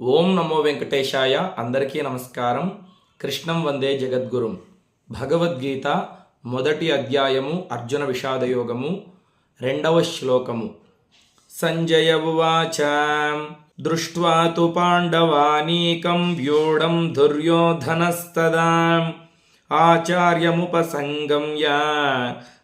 ఓం నమో వెంకటేశాయ. అందరికీ నమస్కారం. కృష్ణం వందే జగద్గురుం. భగవద్గీత మొదటి అధ్యాయము అర్జున విషాదయోగము రెండవ శ్లోకము. సంజయ ఉవాచ. దృష్ట్వా తు పాండవానీకం వ్యూఢం దుర్యోధనస్తదా. ఆచార్యముపసంగమ్య.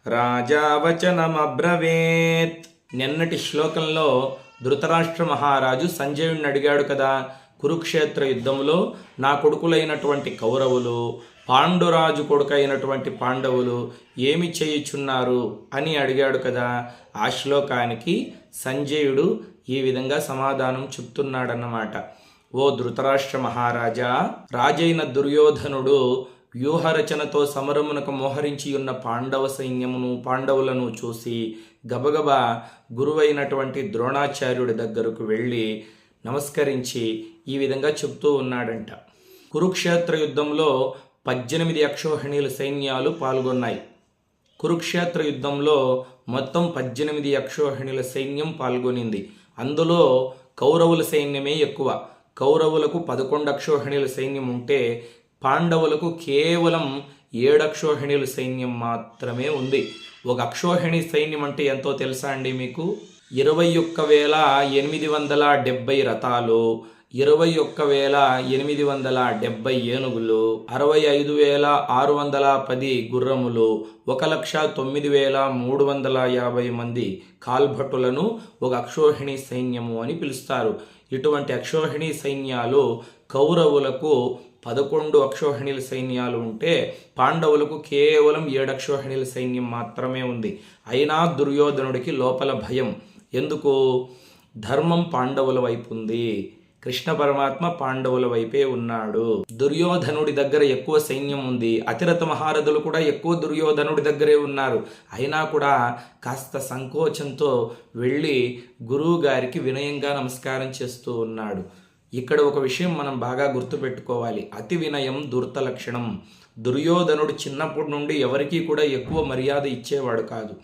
రాజా వచనమబ్రవేత్. నిన్నటి శ్లోకంలో ధృతరాష్ట్ర మహారాజు సంజయుడిని అడిగాడు కదా కురుక్షేత్ర యుద్ధంలో నా కొడుకులైనటువంటి కౌరవులు పాండురాజు కొడుకైనటువంటి పాండవులు ఏమి చేయుచున్నారు అని అడిగాడు కదా. ఆ శ్లోకానికి సంజయుడు ఈ విధంగా సమాధానం చెప్తున్నాడన్నమాట. ఓ ధృతరాష్ట్ర మహారాజా రాజైన దుర్యోధనుడు వ్యూహరచనతో సమరమునకు మోహరించి ఉన్న పాండవ సైన్యమును పాండవులను చూసి గబగబా గురువైనటువంటి ద్రోణాచార్యుడి దగ్గరకు వెళ్ళి నమస్కరించి ఈ విధంగా చెప్తూ ఉన్నాడంట. కురుక్షేత్ర యుద్ధంలో పద్దెనిమిది అక్షోహిణీల సైన్యాలు పాల్గొన్నాయి. కురుక్షేత్ర యుద్ధంలో మొత్తం పద్దెనిమిది అక్షోహిణుల సైన్యం పాల్గొనింది. అందులో కౌరవుల సైన్యమే ఎక్కువ. కౌరవులకు పదకొండు అక్షోహిణుల సైన్యం ఉంటే పాండవులకు కేవలం ఏడు సైన్యం మాత్రమే ఉంది. ఒక అక్షోహిణి సైన్యం అంటే ఎంతో తెలుసా అండి మీకు? ఇరవై ఒక్క వేల ఎనిమిది వందల డెబ్బై రథాలు ఇరవై ఒక్క వేల ఎనిమిది వందల డెబ్బై ఏనుగులు అరవై ఐదు వేల ఆరు వందల పది గుర్రములు ఒక లక్ష తొమ్మిది వేల మూడు వందల యాభై మంది కాల్భటులను ఒక అక్షోహిణి సైన్యము అని పిలుస్తారు. ఇటువంటి అక్షోహిణి సైన్యాలు కౌరవులకు పదకొండు అక్షోహిణిల సైన్యాలు ఉంటే పాండవులకు కేవలం ఏడు అక్షోహిణిల సైన్యం మాత్రమే ఉంది. అయినా దుర్యోధనుడికి లోపల భయం. ఎందుకు? ధర్మం పాండవుల వైపు ఉంది. కృష్ణ పరమాత్మ పాండవుల వైపే ఉన్నాడు. దుర్యోధనుడి దగ్గర ఎక్కువ సైన్యం ఉంది. అతిరథ మహారథులు కూడా ఎక్కువ దుర్యోధనుడి దగ్గరే ఉన్నారు. అయినా కూడా కాస్త సంకోచంతో వెళ్ళి గురువు గారికి వినయంగా నమస్కారం చేస్తూ ఉన్నాడు. ఇక్కడ ఒక విషయం మనం బాగా గుర్తుపెట్టుకోవాలి. అతి వినయం దుర్త లక్షణం. దుర్యోధనుడు చిన్నప్పటి నుండి ఎవరికీ కూడా ఎక్కువ మర్యాద ఇచ్చేవాడు కాదు.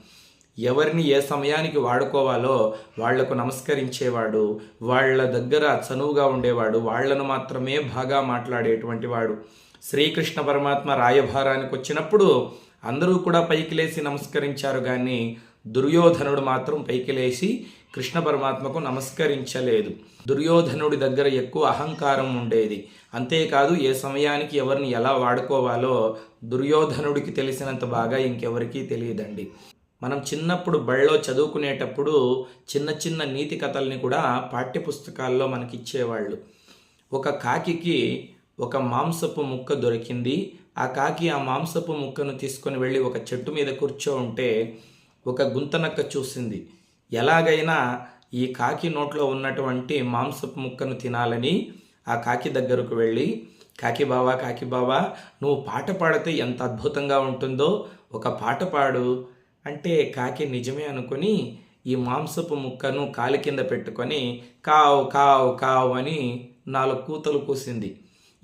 ఎవరిని ఏ సమయానికి వాడుకోవాలో వాళ్ళకు నమస్కరించేవాడు వాళ్ళ దగ్గర చనువుగా ఉండేవాడు వాళ్ళను మాత్రమే బాగా మాట్లాడేటువంటి వాడు. శ్రీకృష్ణ పరమాత్మ రాయభారానికి వచ్చినప్పుడు అందరూ కూడా పైకి లేచి నమస్కరించారు కానీ దుర్యోధనుడు మాత్రం పైకి లేచి కృష్ణ పరమాత్మకు నమస్కరించలేదు. దుర్యోధనుడి దగ్గర ఎక్కువ అహంకారం ఉండేది. అంతేకాదు ఏ సమయానికి ఎవరిని ఎలా వాడుకోవాలో దుర్యోధనుడికి తెలిసినంత బాగా ఇంకెవరికీ తెలియదండి. మనం చిన్నప్పుడు బళ్ళో చదువుకునేటప్పుడు చిన్న చిన్న నీతి కథల్ని కూడా పాఠ్యపుస్తకాల్లో మనకి ఇచ్చేవాళ్ళు ఒక కాకికి ఒక మాంసపు ముక్క దొరికింది. ఆ కాకి ఆ మాంసపు ముక్కను తీసుకొని వెళ్ళి ఒక చెట్టు మీద కూర్చో ఉంటే ఒక గుంతనక్క చూసింది. ఎలాగైనా ఈ కాకి నోట్లో ఉన్నటువంటి మాంసపు ముక్కను తినాలని ఆ కాకి దగ్గరకు వెళ్ళి కాకి బావా కాకి బావా నువ్వు పాట పాడితే ఎంత అద్భుతంగా ఉంటుందో ఒక పాట పాడు. అంటే కాకి నిజమే అనుకుని ఈ మాంసపు ముక్కను కాలి కింద పెట్టుకొని కావు కావు కావు అని నాలుగు కూతలు కూసింది.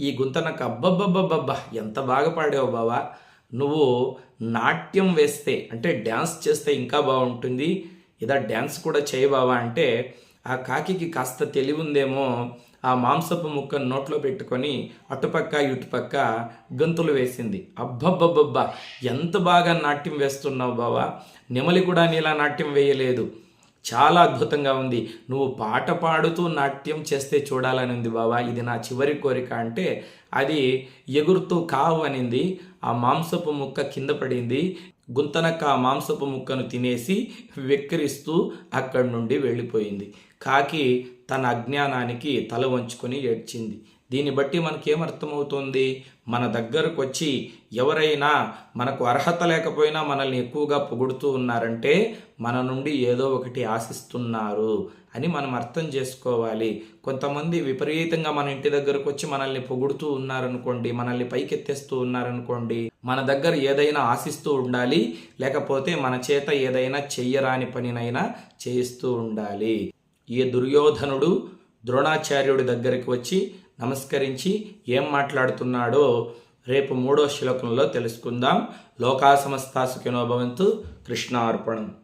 ఈ గుంతనకు అబ్బబ్బబ్బబ్బబ్బా ఎంత బాగా పాడావు బావా. నువ్వు నాట్యం వేస్తే అంటే డ్యాన్స్ చేస్తే ఇంకా బాగుంటుంది. ఇదా డ్యాన్స్ కూడా చేయబావా అంటే ఆ కాకికి కాస్త తెలివి ఉందేమో ఆ మాంసపు ముక్కను నోట్లో పెట్టుకొని అటుపక్క ఇటుపక్క గంతులు వేసింది. అబ్బబ్బబ్బబ్బా ఎంత బాగా నాట్యం వేస్తున్నావు బావా. నెమలి కూడా నీలా నాట్యం వేయలేదు. చాలా అద్భుతంగా ఉంది. నువ్వు పాట పాడుతూ నాట్యం చేస్తే చూడాలని ఉంది బావా. ఇది నా చివరి కోరిక అంటే అది ఎగురుతూ కావు అనింది. ఆ మాంసపు ముక్క కింద పడింది. గుంతనక్క ఆ మాంసపు ముక్కను తినేసి వెక్కిరిస్తూ అక్కడి నుండి వెళ్ళిపోయింది. కాకి తన అజ్ఞానానికి తల వంచుకొని ఏడ్చింది. దీన్ని బట్టి మనకేమర్థమవుతుంది? మన దగ్గరకు వచ్చి ఎవరైనా మనకు అర్హత లేకపోయినా మనల్ని ఎక్కువగా పొగుడుతూ ఉన్నారంటే మన నుండి ఏదో ఒకటి ఆశిస్తున్నారు అని మనం అర్థం చేసుకోవాలి. కొంతమంది విపరీతంగా మన ఇంటి దగ్గరకు వచ్చి మనల్ని పొగుడుతూ ఉన్నారనుకోండి మనల్ని పైకెత్తేస్తూ ఉన్నారనుకోండి మన దగ్గర ఏదైనా ఆశిస్తూ ఉండాలి లేకపోతే మన చేత ఏదైనా చెయ్యరాని పనినైనా చేయిస్తూ ఉండాలి. ఈ దుర్యోధనుడు ద్రోణాచార్యుడి దగ్గరికి వచ్చి నమస్కరించి ఏం మాట్లాడుతున్నాడో రేపు మూడో శ్లోకంలో తెలుసుకుందాం. లోకా సమస్తా సుఖినో కృష్ణార్పణం.